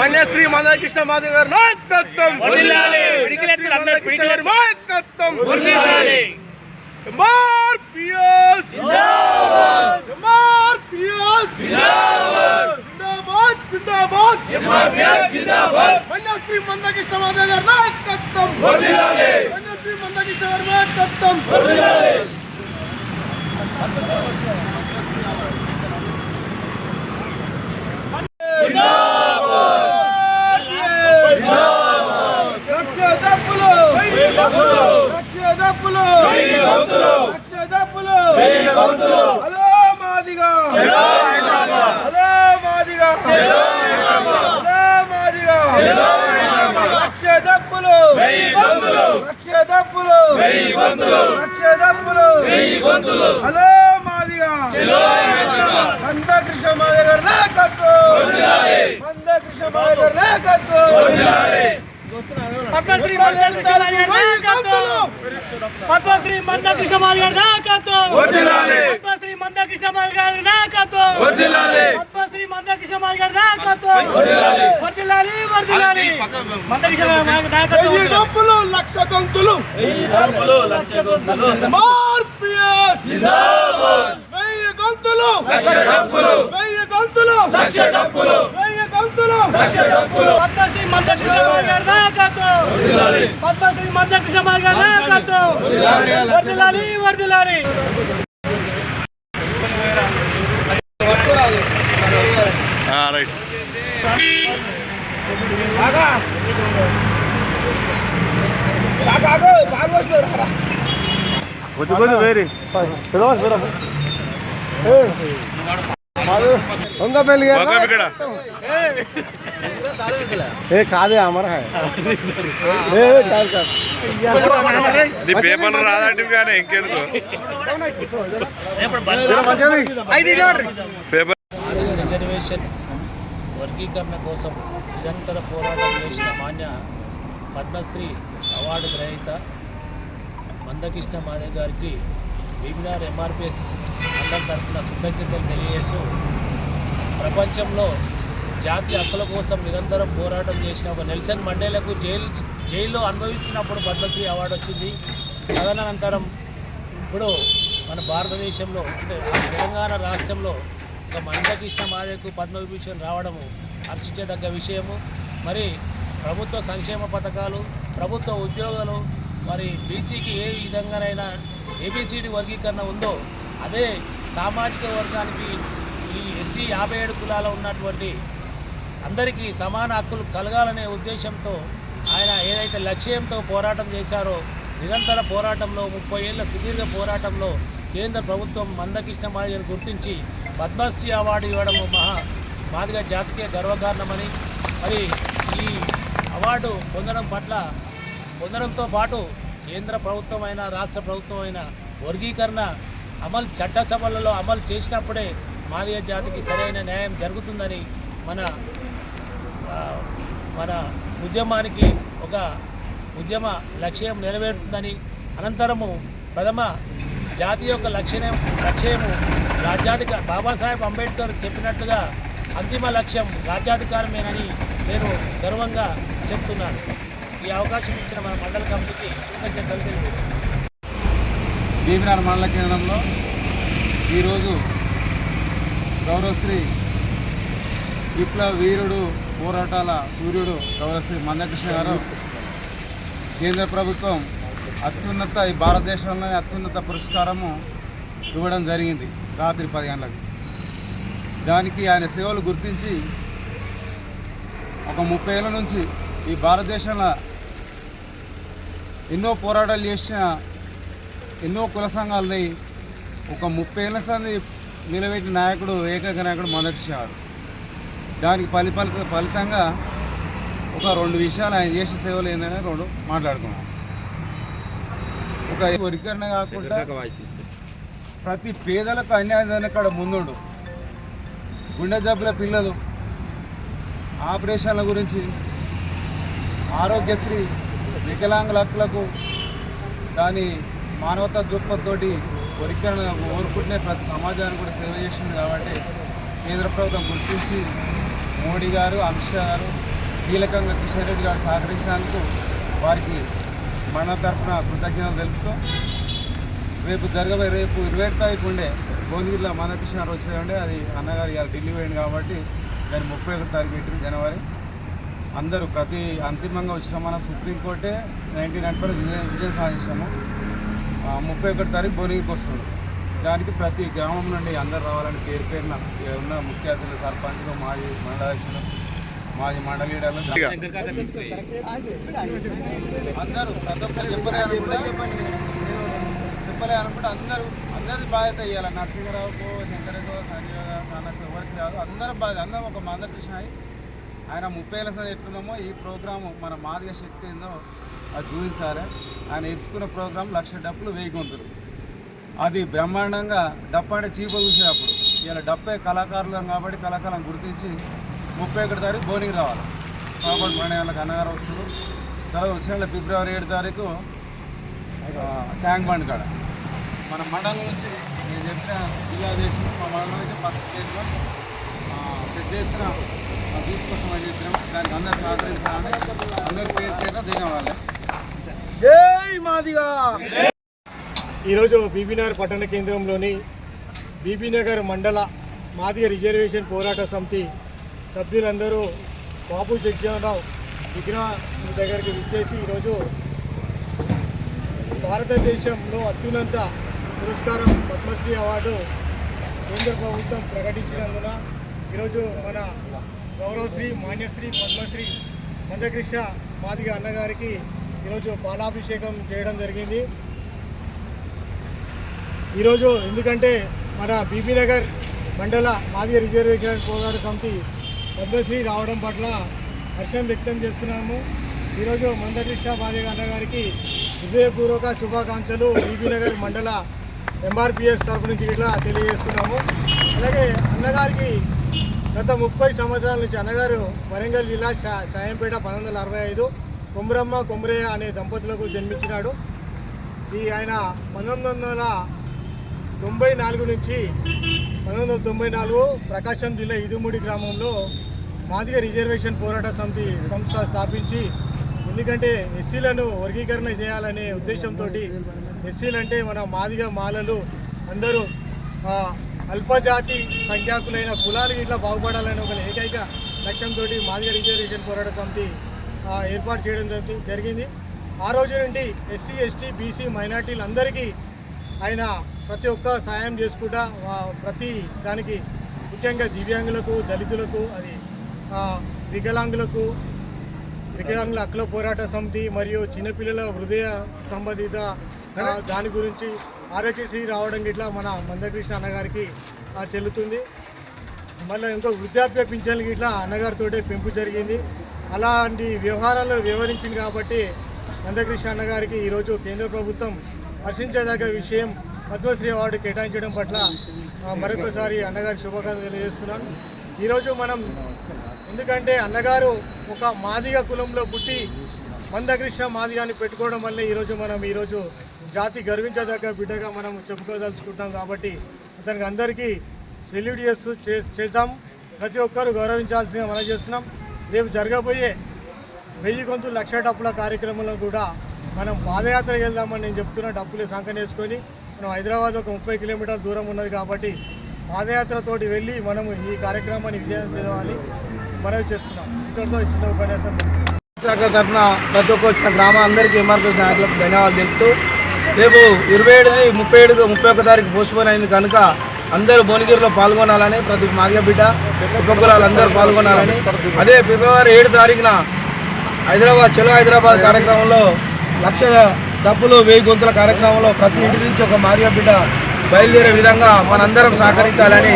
మన్యశ్రీ మందకృష్ణ మాధవ్ గారి నాయకత్వం నాయకత్వం ఎంఆర్ పిఎస్ ఎంఆర్ పిఎస్ జిందాబాద్ జిందాబాద్ మన్యశ్రీ మందకృష్ణ మాధవ్ గారి నాయకత్వం మన్యశ్రీ మందకృష్ణ గారి నాయకత్వం డబ్బులు లక్ష డబ్బులు hello Madiga. Hello Madiga. Hello Madiga. Lakh డబ్బులు లక్ష డబ్బులు లక్ష డబ్బులు హలో మాదిగా. మందకృష్ణ మాదిగ గారి నాయకత్వం మందకృష్ణ మాదిగ గారి నాయకత్వం పద్మశ్రీ గారి నాయకత్వం. పద్మశ్రీ గారి నాయకత్వం. పద్మశ్రీ గారి నాయకత్వం. పద్మశ్రీ మందకృష్ణ మాదిగ గారి నాయకత్వం. వర్ధిల్లాలి వర్ధిల్లాలి మందకృష్ణ మాదిగ నాయకత్వం. వెయ్యి డబ్బులు లక్ష గొంతులు. వెయ్యి గొంతులు. వెయ్యి గొంతులు. పద్మశ్రీ గారి నాయకత్వం పద్మశ్రీ గారి నాయకత్వం వర్ధిల్లాలి వర్ధిల్లాలి రైట్ కొంచెం కొంచెం వేరి కాదే. అమర ఏ కాదు కాదు. నీ పేపర్లు రాదంటే కానీ ఇంకెందుకు? పేపర్ రిజర్వేషన్ వర్గీకరణ కోసం నిరంతర పోరాటం చేసిన మాన్య పద్మశ్రీ అవార్డు గ్రహీత మందకృష్ణ మాధవ్ గారికి బీబీఆర్ ఎంఆర్పిఎస్ మండలి తరఫున కృతజ్ఞతలు తెలియజేస్తూ ప్రపంచంలో జాతి హక్కుల కోసం నిరంతరం పోరాటం చేసిన ఒక నెల్సన్ మండేలకు జైలు జైల్లో అనుభవించినప్పుడు పద్మశ్రీ అవార్డు వచ్చింది. తదనంతరం ఇప్పుడు మన భారతదేశంలో అంటే తెలంగాణ రాష్ట్రంలో ఒక మండకృష్ణ మాదేకు పద్మవిభూషణ్ రావడము హర్షించదగ్గ విషయము. మరి ప్రభుత్వ సంక్షేమ పథకాలు ప్రభుత్వ ఉద్యోగాలు మరి బీసీకి ఏ విధంగానైనా ఏబిసిడి వర్గీకరణ ఉందో అదే సామాజిక వర్గానికి ఈ ఎస్సీ యాభై ఏడు కులాల ఉన్నటువంటి అందరికీ సమాన హక్కులు కలగాలనే ఉద్దేశంతో ఆయన ఏదైతే లక్ష్యంతో పోరాటం చేశారో నిరంతర పోరాటంలో ముప్పై ఏళ్ళ సుదీర్ఘ పోరాటంలో కేంద్ర ప్రభుత్వం మందకృష్ణ మాదిగను గుర్తించి పద్మశ్రీ అవార్డు ఇవ్వడం మహా మాదిగ జాతికే గర్వకారణమని మరి ఈ అవార్డు పొందడం పట్ల పొందడంతో పాటు కేంద్ర ప్రభుత్వం అయినా రాష్ట్ర ప్రభుత్వం అయినా వర్గీకరణ అమలు చట్టసభలలో అమలు చేసినప్పుడే మాదిగ జాతికి సరైన న్యాయం జరుగుతుందని మన మన ఉద్యమానికి ఒక ఉద్యమ లక్ష్యం నెరవేరుతుందని అనంతరము ప్రథమ జాతి యొక్క లక్ష్యం లక్ష్యము రాజ్యాధిక బాబాసాహెబ్ అంబేద్కర్ చెప్పినట్టుగా అంతిమ లక్ష్యం రాజ్యాధికారమేనని నేను గర్వంగా చెప్తున్నాను. ఈ అవకాశం ఇచ్చిన మన మండల కమిటీకి కృతజ్ఞతలు తెలియజేస్తున్నాను భీమినార్ మండల కేంద్రంలో ఈరోజు గౌరవశ్రీ విప్లవ వీరుడు పోరాటాల సూర్యుడు గౌరవశ్రీ మందకృష్ణ గారు కేంద్ర ప్రభుత్వం అత్యున్నత ఈ భారతదేశంలోనే అత్యున్నత పురస్కారము ఇవ్వడం జరిగింది రాత్రి పది గంటలకు. దానికి ఆయన సేవలు గుర్తించి ఒక ముప్పై ఏళ్ళ నుంచి ఈ భారతదేశంలో ఎన్నో పోరాటాలు చేసిన ఎన్నో కుల సంఘాలని ఒక ముప్పై ఏళ్ళ సంది నిలబెట్టిన నాయకుడు ఏకైక నాయకుడు మొదటి గారు దానికి ఫలి ఫలి ఫలితంగా ఒక రెండు విషయాలు ఆయన చేసే సేవలు ఏంటనే రెండు మాట్లాడుకున్నాం. ఒక వర్గీకరణ కాకుండా ప్రతి పేదలకు అన్యాయం జరిగిన కాడ ముందుండు. గుండె జబ్బుల పిల్లలు ఆపరేషన్ల గురించి ఆరోగ్యశ్రీ వికలాంగుల హక్కులకు దాని మానవతా దృక్పథతోటి కొరికలను కోరుకుంటే ప్రతి సమాజానికి కూడా సేవ చేసింది కాబట్టి కేంద్ర ప్రభుత్వం గుర్తించి మోడీ గారు అమిత్ షా గారు కీలకంగా కిషన్ రెడ్డి గారు సహకరించినందుకు వారికి మన తరఫున కృతజ్ఞతలు తెలుపుతూ రేపు జరగబోయే రేపు ఇరవై తారీఖు ఉండే భువనగిరిలో మందకృష్ణ గారు వచ్చేదండి అది అన్నగారు ఇవాళ ఢిల్లీ పోయింది కాబట్టి దాన్ని ముప్పై ఒకటి తారీఖు పెట్టింది జనవరి. అందరూ ప్రతి అంతిమంగా వచ్చిన మన సుప్రీంకోర్టే నైన్టీ నైన్ పర్ విజయం విజయం సాధించాము ముప్పై ఒకటి తారీఖు భువనగిరికి వస్తుంది. దానికి ప్రతి గ్రామం నుండి అందరు రావాలని పేరు పేరున ఉన్న ముఖ్య అతిథులు సర్పంచ్లు మాజీ మండలాధ్యక్షులు మాజీ మండల లీడర్లు అందరూ ప్రతి ఒక్కరు చెప్పలే అనుకుంటే చెప్పలే అనుకుంటే అందరూ అందరి బాధ్యత ఇవ్వాలి నరసింహరావుకు శంకరకో సంజీవ నాన్నకు ఎవరికి రాదు. అందరూ బాధ్యత అందరం ఒక మందకృష్ణ అయి ఆయన ముప్పై ఏళ్ళ సార్ ఎట్లున్నామో ఈ ప్రోగ్రాము మన మాదిగ శక్తి ఏందో అది చూపించారే ఆయన ఎంచుకున్న ప్రోగ్రాం లక్ష డప్పులు వెయ్యి గొంతులు. అది బ్రహ్మాండంగా డప్ప అంటే చీప చూసేటప్పుడు ఇలా డప్పే కళాకారులం కాబట్టి కళాకారులను గుర్తించి ముప్పై ఒకటి తారీఖు బోనింగ్ రావాలి. కాబట్టి మన వాళ్ళకి అన్నగారు వస్తారు. తర్వాత వచ్చిన ఫిబ్రవరి ఏడు తారీఖు ట్యాంక్ బండ్ కాడ. మన మండలం నుంచి నేను చెప్పిన జిల్లా దేశం మా మండలం నుంచి ఫస్ట్ స్టేజ్లో పెద్ద ఎత్తున తీసుకొస్తామని చెప్పినాం దానికి అందరు సహకరించాలని పేరు జై మాదిగా ఈరోజు బీబీనగర్ పట్టణ కేంద్రంలోని బీబీనగర్ మండల మాదిగ రిజర్వేషన్ పోరాట సమితి సభ్యులందరూ బాబు జగ్జీవనరావు విగ్రహ దగ్గరికి విచ్చేసి ఈరోజు భారతదేశంలో అత్యున్నత పురస్కారం పద్మశ్రీ అవార్డు కేంద్ర ప్రభుత్వం ప్రకటించినందున ఈరోజు మన గౌరవశ్రీ మాన్యశ్రీ పద్మశ్రీ మందకృష్ణ మాదిగ అన్నగారికి ఈరోజు పాలాభిషేకం చేయడం జరిగింది. ఈరోజు ఎందుకంటే మన బీబీనగర్ మండల మాదిగ రిజర్వేషన్ పోరాట సమితి పద్మశ్రీ రావడం పట్ల హర్షం వ్యక్తం చేస్తున్నాము. ఈరోజు మందకృష్ణ మాదిగ అన్నగారికి హృదయపూర్వక శుభాకాంక్షలు బీబీనగర్ మండల ఎంఆర్పిఎస్ తరఫు నుంచి ఇట్లా తెలియజేస్తున్నాము. అలాగే అన్నగారికి గత ముప్పై సంవత్సరాల నుంచి అన్నగారు వరంగల్ జిల్లా సాయంపేట పంతొమ్మిది వందల అరవై ఐదు కొమ్రమ్మ కొమ్రయ్య అనే దంపతులకు జన్మించినాడు. ఈ ఆయన పంతొమ్మిది వందల తొంభై నాలుగు నుంచి పంతొమ్మిది వందల తొంభై నాలుగు ప్రకాశం జిల్లా ఇదుమూడి గ్రామంలో మాదిగ రిజర్వేషన్ పోరాట సమితి సంస్థ స్థాపించి ఎందుకంటే ఎస్సీలను వర్గీకరణ చేయాలనే ఉద్దేశంతో ఎస్సీలు అంటే మన మాదిగ మాలలు అందరూ అల్పజాతి సంఖ్యాకులైన కులాలు ఇట్లా బాగుపడాలని ఒక ఏకైక లక్ష్యంతో మాదిగ రిజర్వేషన్ పోరాట సమితి ఏర్పాటు చేయడం జరిగింది. ఆ రోజు నుండి ఎస్సీ ఎస్టీ బీసీ మైనార్టీలందరికీ ఆయన ప్రతి ఒక్క సాయం చేసుకుంటా ప్రతి దానికి ముఖ్యంగా దివ్యాంగులకు దళితులకు అది వికలాంగులకు వికలాంగుల హక్కుల పోరాట సమితి మరియు చిన్నపిల్లల హృదయ సంబంధిత దాని గురించి ఆరోగ్యశ్రీ రావడం ఇట్లా మన మందకృష్ణ అన్నగారికి చెల్లుతుంది. మళ్ళీ ఇంకో వృద్ధాప్య పింఛన్లు ఇట్లా అన్నగారితో పెంపు జరిగింది. అలాంటి వ్యవహారాలు వివరించింది కాబట్టి మందకృష్ణ అన్నగారికి ఈరోజు కేంద్ర ప్రభుత్వం హర్షించదగ్గ విషయం పద్మశ్రీ అవార్డు కేటాయించడం పట్ల మరొకసారి అన్నగారి శుభాకాంక్షలు తెలియజేస్తున్నాను. ఈరోజు మనం ఎందుకంటే అన్నగారు ఒక మాదిగ కులంలో పుట్టి మందకృష్ణ మాదిగాన్ని పెట్టుకోవడం వల్ల ఈరోజు మనం ఈరోజు జాతి గర్వించదగ్గ బిడ్డగా మనం చెప్పుకోదలుచుకుంటాం కాబట్టి అతనికి అందరికీ సెల్యూట్ చేస్తూ చే- చేద్దాం. ప్రతి ఒక్కరూ గౌరవించాల్సిందిగా మనం చేస్తున్నాం. రేపు జరగబోయే వెయ్యి గొంతు లక్ష డప్పుల కార్యక్రమంలో కూడా మనం పాదయాత్ర వెళ్దామని నేను చెప్తున్నా డప్పులు సంకనేసుకొని మనం హైదరాబాద్ ఒక ముప్పై కిలోమీటర్ల దూరం ఉన్నది కాబట్టి పాదయాత్రతోటి వెళ్ళి మనము ఈ కార్యక్రమాన్ని విజయం చేయాలని మనవి చేస్తున్నాం. ఇతరులతో ఈ చిన్న ఉపన్యాసం శాఖ తరఫున ప్రతి ఒక్క వచ్చిన గ్రామ అందరికీ నాయకులకు ధన్యవాదాలు తెలుపుతూ రేపు ఇరవై ఏడుది ముప్పై ఏడు ముప్పై ఒక్క తారీఖు పోస్ట్పోన్ అయింది కనుక అందరూ భువనగిరిలో పాల్గొనాలని ప్రతి మాదిగ బిడ్డ ఉపకులాలు అందరూ పాల్గొనాలని. అదే ఫిబ్రవరి ఏడు తారీఖున హైదరాబాద్ చలో హైదరాబాద్ కార్యక్రమంలో లక్ష డబ్బులు వెయ్యి గొంతుల కార్యక్రమంలో ప్రతి ఇంటి నుంచి ఒక మాదిగ బిడ్డ బయలుదేరే విధంగా మనందరం సహకరించాలని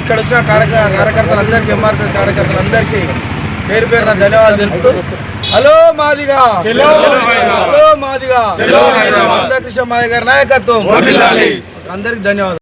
ఇక్కడ వచ్చిన కార్యక కార్యకర్తలందరికీ ఎంఆర్పీ కార్యకర్తలందరికీ పేరు పేరున ధన్యవాదాలు తెలుపుతూ హలో మాదిగా. హలో మాదిగా. మందకృష్ణ మాదిగ గారి నాయకత్వం. అందరికి ధన్యవాదాలు.